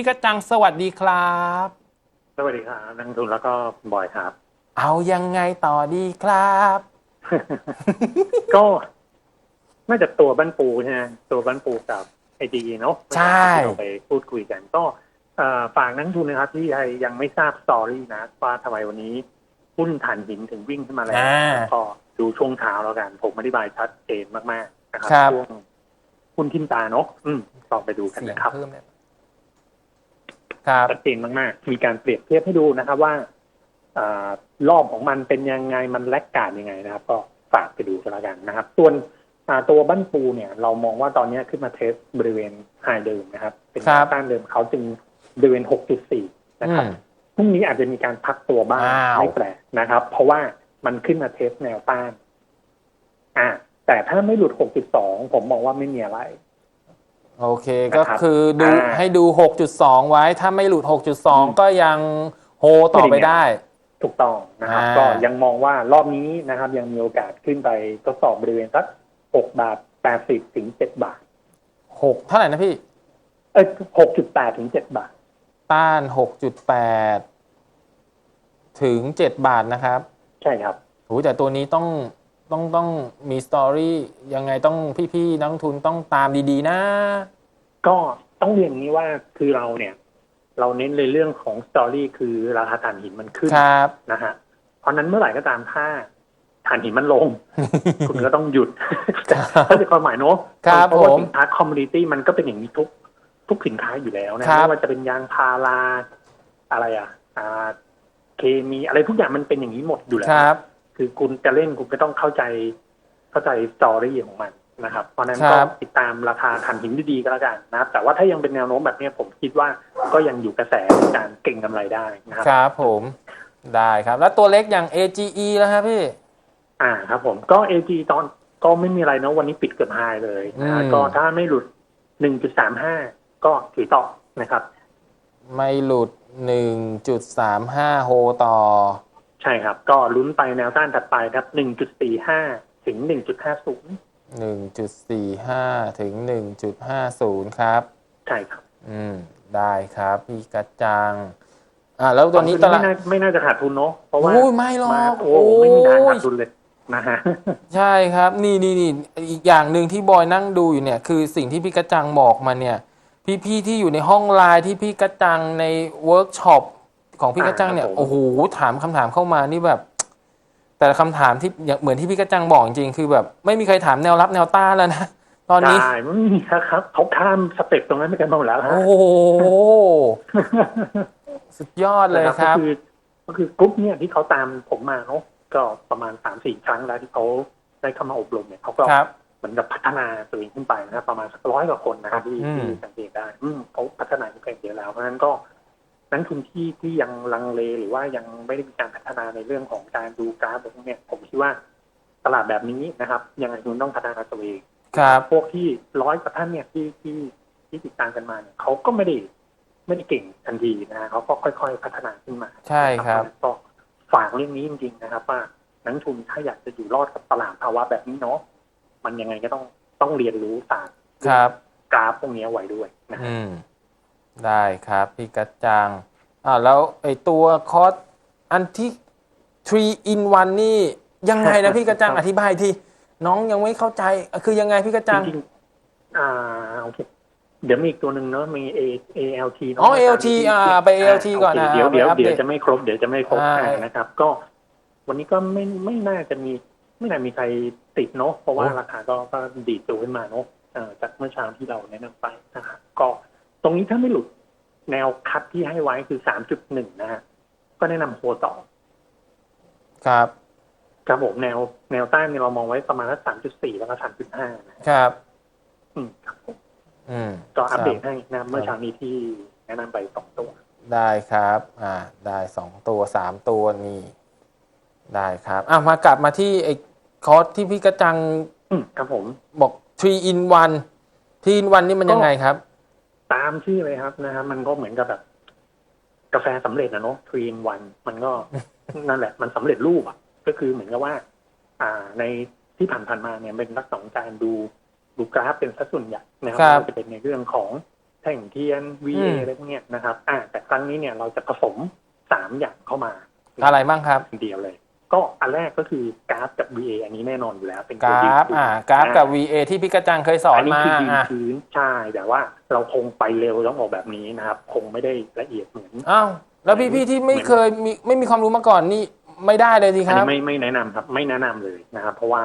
พี่กระจังสวัสดีครับ สวัสดีครับนักลงทุนแล้วก็คุณบอยครับ เอายังไงต่อดีครับ ก็น่าจะตัวบ้านปูใช่ไหมตัวบ้านปูกับไอดีเนาะใช่ที่เราไปพูดคุยกันก็เอ่อฝากนักลงทุนนะครับ ที่ใครยังไม่ทราบสตอรี่นะว่าทำไมวันนี้หุ้นถ่านหินถึงวิ่งขึ้นมาแล้วอ่าก็ดูช่วงเช้าแล้วกัน ผมอธิบายชัดเจนมากๆนะครับครับช่วงหุ้นทิมตาเนาะอืมลองไปดูกันเสียงนะครับเพิ่มเลยครับ ชัดเจนมากๆ มีการเปรียบเทียบให้ดูนะครับว่าเอ่อรอบของมันเป็นยังไงมันแลกการยังไงนะครับ ก็ฝากไปดูกันแล้วกันนะครับ ส่วนอ่าตัวบ้านปูเนี่ย เรามองว่าตอนนี้ขึ้นมาเทสบริเวณไฮเดิมนะครับ เป็นครัแนบวต้านเดิมเขาจึงบริเวณ 6.4 นะครับอืมพรุ่งนี้อาจจะมีการพักตัวบ้างอ้าวไม่แปลกนะครับ เพราะว่ามันขึ้นมาเทสแนวต้าน อ่าแต่ถ้าไม่หลุด 6.2 ผมมองว่าไม่มีอะไร โอเคนะก็ครับคือดูอ่าให้ดู 6.2 ไว้ถ้าไม่หลุด6.2 ก็ยังโฮต่อไปได้ ถูกต้องนะครับอ่า ก็ยังมองว่ารอบนี้นะครับ ยังมีโอกาสขึ้นไปทดสอบบริเวณสัก6บาท80ถึง7บาท 6 เท่าไหร่นะพี่ เอ้ย6.8ถึง7บาท ต้าน 6.8 ถึง 7 บาทนะครับใช่ครับ โหแต่ตัวนี้ต้อง ต้องต้องมีสตอรี่ยังไงต้องพี่ๆนักลงทุนต้องตามดีๆนะ ก็ต้องเรียนอย่างนี้ว่าคือเราเนี่ย เราเน้นในเรื่องของสตอรี่คือราคาถ่านหินมันขึ้นครับนะฮะเพราะฉะนั้นเมื่อไหร่ก็ตามถ้าถ่านหินมันลง คุณก็ต้องหยุดถ้าเป็นความหมายเนอะครับเพราะว่าผมสินค้าคอมมูนิตี้มันก็เป็นอย่างนี้ทุกทุกสินค้าอยู่แล้วนะครัไม่บว่าจะเป็นยางพาราอะไรอะอ่าเคมีอะไรทุกอย่างมันเป็นอย่างนี้หมดอยู่แล้ว ครับคือคุณจะเล่นคุณก็ต้องเข้าใจ เข้าใจสตอรี่ของมันนะครับ เพราะฉะนั้นคก็รับติดตามราคาถ่านหินดีๆก็แล้วกันนะครับ แต่ว่าถ้ายังเป็นแนวโน้มแบบเนี้ยผมคิดว่าก็ยังอยู่กระแสในการเก่งกำไรได้นะครับครับผมได้ครับ แล้วตัวเล็กอย่าง AGE แล้วครับพี่ อ่าครับผมก็ AG ตอนก็ไม่มีอะไรเนอะวันนี้ปิดเกือบไฮเลยนะฮะอืมก็ถ้าไม่หลุด1.35ก็ถือต่อนะครับ ไม่หลุด1.35โฮต่อ ใช่ครับ ก็ลุ้นไปแนวต้านถัดไปครับ 1.45 ถึง 1.50 1.45 ถึง 1.50 ครับ ใช่ครับอืม ได้ครับ พี่กระจัง อ่าแล้วตัวนี้ตไม่ลาดน่าไม่น่าจะขาดทุนเนอะเพราะว่าโอ้ยไม่หรอกมาโอ้ไม่มีทางขาดทุนเลยนะฮะ ใช่ครับ นี่นี่นี่อีกอย่างหนึ่งที่บอยนั่งดูอยู่เนี่ย คือสิ่งที่พี่กระจังบอกมาเนี่ย พี่ๆที่อยู่ในห้องไลน์ที่พี่กระจังในเวิร์กช็อป ของพี่กระจังเนี่ยอ่าครับผมโอ้โห ถามคำถามเข้ามานี่แบบ แต่ละคำถามที่อย่างเหมือนที่พี่กระจังบอกจริงๆคือแบบไม่มีใครถามแนวรับแนวต้านแล้วนะตอนนี้ได้ไม่มีครับเขาข้ามสเต็ปตรงนั้นไปกันมาหมดแล้วฮะโอ้โหสุดยอดเลยนะครัก็บคือก็คือกรุ๊ปเนี่ยที่เขาตามผมมาเนาะก็ประมาณสามสี่ครั้งแล้วที่เขาได้เข้ามาอบรมเนี่ยเขาก็ครับเหมือนกับพัฒนาตัวเองขึ้นไปนะครับประมาณสักร้อยกว่าคนนะครับที่อืมที่สังเกตได้อืมเขาพัฒนาขึ้นไปเยอะแล้วเพราะฉะนั้นก็ นักทุนที่ที่ยังลังเลหรือว่ายังไม่ได้มีการพัฒนาในเรื่องของการดูกราฟอะไรพวกเนี้ยผมคิดว่าตลาดแบบนี้นะครับ ยังไงคุณต้องพัฒนาตัวเองครับพวกที่ร้อยกว่าท่านเนี่ยที่ที่ที่ติดตามกันมาเนี่ยเขาก็ไม่ได้ไม่ได้เก่งทันทีนะฮะเขาก็ค่อย ๆ พัฒนาขึ้นมาใช่ครับก็ฝากเรื่องนี้จริงๆนะครับ ว่านักลงทุนถ้าอยากจะอยู่รอดกับตลาดภาวะแบบนี้เนาะมันยังไงก็ต้องต้องเรียนรู้ศาสตร์ครับกราฟพวกนี้ไว้ด้วยนะฮะอืม ได้ครับ พี่กระจังอ่าแล้วไอตัวคอร์สอันที่ 3 in 1 นี่ยังไงนะพี่กระจังอธิบายทีน้องยังไม่เข้าใจอะคือยังไงพี่กระจจังริงๆอ่าโอเคเดี๋ยวมีอีกตัวหนึ่งเนาะมี A ALT เนะอ๋อ ALT อ่าไป ALT ก่อนโเคนะเดี๋ยวเดี๋ยวไปอัปเดตเดี๋ยวจะไม่ครบเดี๋ยวจะไม่ครบอ่าอ่านะครับ ก็วันนี้ก็ไม่ไม่น่าจะมี ไม่น่ามีใครติดเนาะเพราะว่าราคาก็ก็ดีดตัวขึ้นมาเนาะเอ่อจากเมื่อเช้าที่เราแนะนำไปนะครับก็ ตรงนี้ถ้าไม่หลุดแนวคัดที่ให้ไว้คือสามจุดหนึ่งนะฮะก็แนะนำโฮต่อ ครับครับผมแนวแนวต้านเนี่ยเรามองไว้ประมาณสามจุดสี่แล้วก็สามจุดห้านะครับ อืมครับผมอืมก็อัปเดตครับให้นะเมื่อเช้านี้ที่แนะนำไปสองตัว ได้ครับ อ่า ได้สองตัวสามตัวนี่ได้ครับอะมากลับมาที่ไอ้คอร์สที่พี่กระจัง อืมครับผม บอก3 in 1 3 in 1นี่มันยังไงครับ ตามชื่อเลยครับนะครับ มันก็เหมือนกับแบบ กาแฟสำเร็จนะเนาะทรีนวันมันก็นั่นแหละ มันสำเร็จรูปอะ ก็คือเหมือนกับว่า อ่าในที่ผ่านๆมาเนี่ยเป็นลักษณะของการดูดูกราฟเป็นสัดส่วนใหญ่นะคครัรับบไม่ว่าจะเป็นในเรื่องของแท่งเทียน VA อืมอะไรพวกเนี้ยนะครับ อ่า แต่ครั้งนี้เนี่ยเราจะผสมสามอย่างเข้ามา อะไรบ้างครับเดียวเลย ก็อันแรกก็คือกราฟกับ VA อันนี้แน่นอนอยู่แล้ว เป็นกตัวราดีฟอ่ากราฟกับ VA ที่พี่กระจังเคยสอนอันนี้มาคือยืนอะพื้นใช่แต่ว่าเราคงไปเร็วต้องออกแบบนี้นะครับ คงไม่ได้ละเอียดเหมือน อ้าวแล้วพี่ๆที่ไม่เคยมีไม่มีความรู้มาก่อนนี่ไม่ได้เลยสิคอันรับนี้ไม่ไม่แนะนำครับ ไม่แนะนำเลยนะครับ เพราะว่า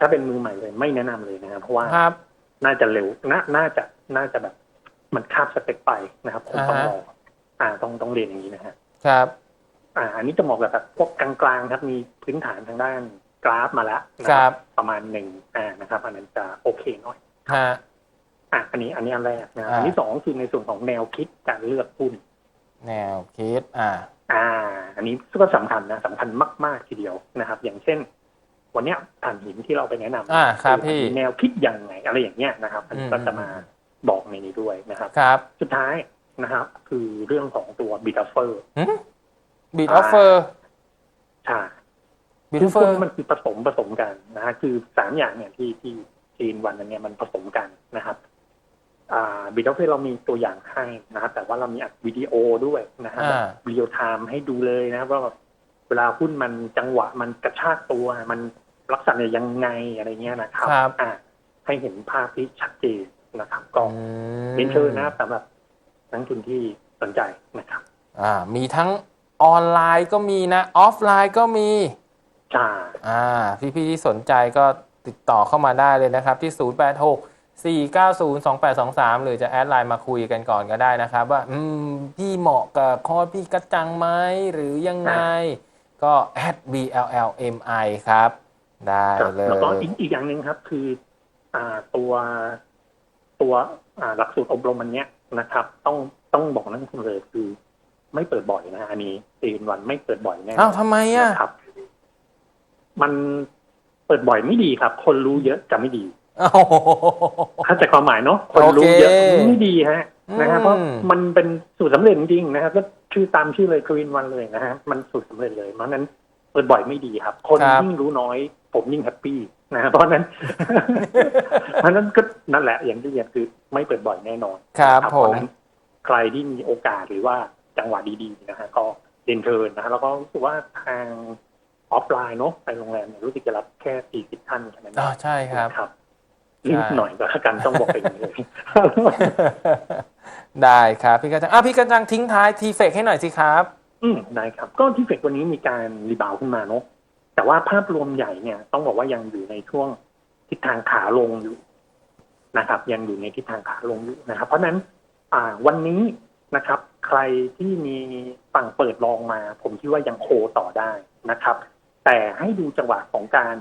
ถ้าเป็นมือใหม่เลยไม่แนะนำเลยนะครับ เพราะว่าครับ น่าจะเร็วน่าน่าจะน่าจะแบบมันคาบสเต็ปไปนะครับคงต้องอ่าฮะรออ่าต้องต้องเรียนอย่างนี้นะฮะ ครับ อ่าอันนี้จะเหมาะกับแบบพวกกลางๆครับมีพื้นฐานทางด้านกราฟมาแล้วนะครับประมาณหนึ่งอ่านะครับ อันนั้นจะโอเคหน่อยฮะอะอันนี้อันนี้อันแรกนะครับอ่าอันที่สองคือในส่วนของแนวคิดการเลือกหุ้นแนวคิดอ่า อ่า อันนี้ก็สำคัญนะสำคัญมากๆทีเดียวนะครับ อย่างเช่น วันเนี้ยถ่านหินที่เราไปแนะนำอ่าครับพี่มีแนวคิดยังไงอะไรอย่างเงี้ยนะครับ อันนี้ก็จะมาบอกในนี้ด้วยนะครับครับ สุดท้ายนะครับ คือเรื่องของตัวบิตเฟอร์ บีทออฟเฟอร์ใช่บีทซึ่องอฟพเฟวอกร์นี้มันคือผสมผสมกันนะฮะคือสามอย่างเนี่ยที่ที่จีนวันนั้นเนี่ยมันผสมกันนะครับอ่าบิตเฟอร์เรามีตัวอย่างให้นะครับแต่ว่าเรามีอัดวิดีโอด้วยนะฮะอ่าเรียลไทม์ให้ดูเลยนะครับว่าเวลาหุ้นมันจังหวะมันกระชากตัว มันลักษณะยังไงอะไรเงี้ยนะครับครับอ่าให้เห็นภาพที่ชัดเจนนะครับก็อืมเรียนเชิญนะครับสำหรับนักลงทุนที่สนใจนะครับ อ่า มีทั้ง ออนไลน์ก็มีนะ ออฟไลน์ก็มีใช่อ่า พี่ๆที่สนใจก็ติดต่อเข้ามาได้เลยนะครับ ที่ 086 490 2823 หรือจะแอดไลน์มาคุยกันก่อนก็ได้นะครับ ว่า อืม พี่เหมาะกับคอร์สพี่กระจังไหมหรือยังไง ก็แอด BLLMI ครับ ได้ครับเลย แล้วก็อีกอีกอย่างหนึ่งครับ คือ อ่าตัวตัวอ่าหลักสูตรอบรมอันเนี้ยนะครับ ต้องต้องบอกนักลงทุนเลยคือ ไม่เปิดบ่อยนะอันนี้ตีนวันไม่เปิดบ่อยแน่อ้าวทำไมอะนะครับ มันเปิดบ่อยไม่ดีครับ คนรู้เยอะจะไม่ดีโอ้โหเข้าใจความหมายเนาะคนรู้เยอะโอเคไม่ดีฮะนะครับอืมเพราะมันเป็นสูตรสำเร็จจริงๆนะครับก็ชื่อตามชื่อเลยควีนวันเลยนะฮะมันสูตรสำเร็จเลยเพราะฉะนั้นเปิดบ่อยไม่ดีครับ คนยิ่งรู้น้อย ผมยิ่งแฮปปี้นะเพราะฉะนั้น เพราะฉะนั้นก็นั่นแหละอย่างที่เรียนคือไม่เปิดบ่อยแน่นอนครับนะผเพราะมฉะนั้นใครที่มีโอกาสหรือว่า จังหวะดีๆนะฮะก็เรียนเชิญนะฮะแล้วก็รู้สึกว่าทางออฟไลน์เนาะไปโรงแรมเนี่ยรู้สึกจะรับแค่สี่สิบท่านแค่นั้นเองอ๋อใช่ครับครับรีบหน่อยก็แล้วกันต้องบอกเป็นอย่างนี้เลยได้ครับพี่กระจังอะพี่กระจังทิ้งท้ายทีเฟกให้หน่อยสิครับ อืมได้ครับ ก็ที่เฟกวันนี้มีการรีบาวด์ขึ้นมาเนาะแต่ว่าภาพรวมใหญ่เนี่ย ต้องบอกว่ายังอยู่ในช่วงทิศทางขาลงอยู่นะครับ ยังอยู่ในทิศทางขาลงอยู่นะครับ เพราะฉะนั้น อ่าวันนี้นะครับ ใครที่มีฝั่งเปิดลองมา ผมคิดว่ายังโคต่อได้นะครับ แต่ให้ดูจังหวะของการ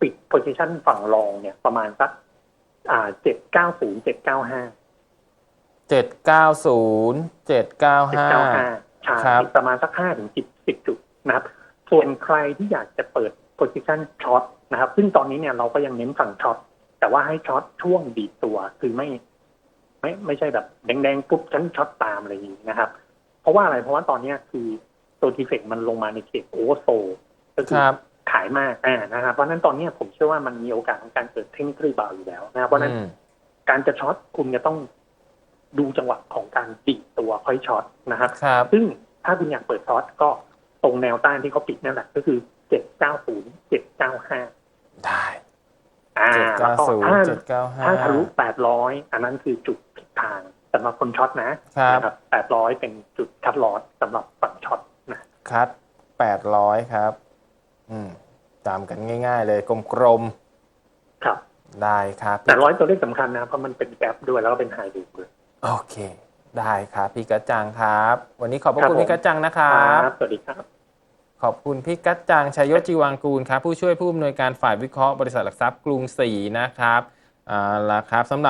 ปิด position ฝั่งรองเนี่ยประมาณสักอ่าเจ็ดเก้าศูนย์เจ็ดเก้าห้าเจ็ดเก้าศูนย์เจ็ดเก้าเจ็ดห้าเก้าห้าใช่ครับประมาณสักห้าถึงสิบสิบจุดนะครับ ส่วนใครที่อยากจะเปิด position short นะครับ ซึ่งตอนนี้เนี่ยเราก็ยังเน้นฝั่งช็อตแต่ว่าให้ช็อตช่วงดีดตัวคือไม่ ไม่ไม่ใช่แบบแดงๆปุ๊บฉันช็อตตามอะไรอย่างนี้นะครับ เพราะว่าอะไรเพราะว่าตอนเนี้ยคือตัวทีเฟกมันลงมาในเขตโอเวอร์โซก็คคือรับขายมากอ่านะครับเพราะฉะนั้นตอนเนี้ยผมเชื่อว่ามันมีโอกาสของการเกิดเทคนิครีบาวอยู่แล้วนะครับเพราะฉะนั้นอืมการจะช็อตคุณจะต้องดูจังหวะของการดีดตัวค่อยช็อตนะครับครับ ซึ่งถ้าคุณอยากเปิดช็อตก็ตรงแนวต้านที่เขาปิดนั่นแหละก็คือเจ็ดเก้าศูนย์เจ็ดเก้าห้าได้อ่าเจ็ดแล้วเก้าก็ศูนย์ถ้าเจ็ดเก้าห้าถ้าทะลุแปดร้อยอันนั้นคือจุดผิด ทางสำหรับคนช็อตนะครับนะครับแปดร้อยเป็นจุดคัดลอสสำหรับฝั่งช็อตนะคัดแปดร้อยครับ อืม ตามกันง่าย ๆ เลยกลมครับๆได้ครับแต่ร้อยตัวเลขสำคัญนะ เพราะมันเป็นแกลบด้วยแล้วก็เป็นไฮดูด้วยโอเค ได้ครับ พี่กระจังครับ วันนี้ขอบพระครับคุณผมพี่กระจังนะครับ สวัสดีครับ ขอบคุณพี่กัจจังชัยยศจีวังกูลครับ ผู้ช่วยผู้อำนวยการฝ่ายวิเคราะห์บริษัทหลักทรัพย์กรุงศรีนะครับอ่าละครับสำหรับ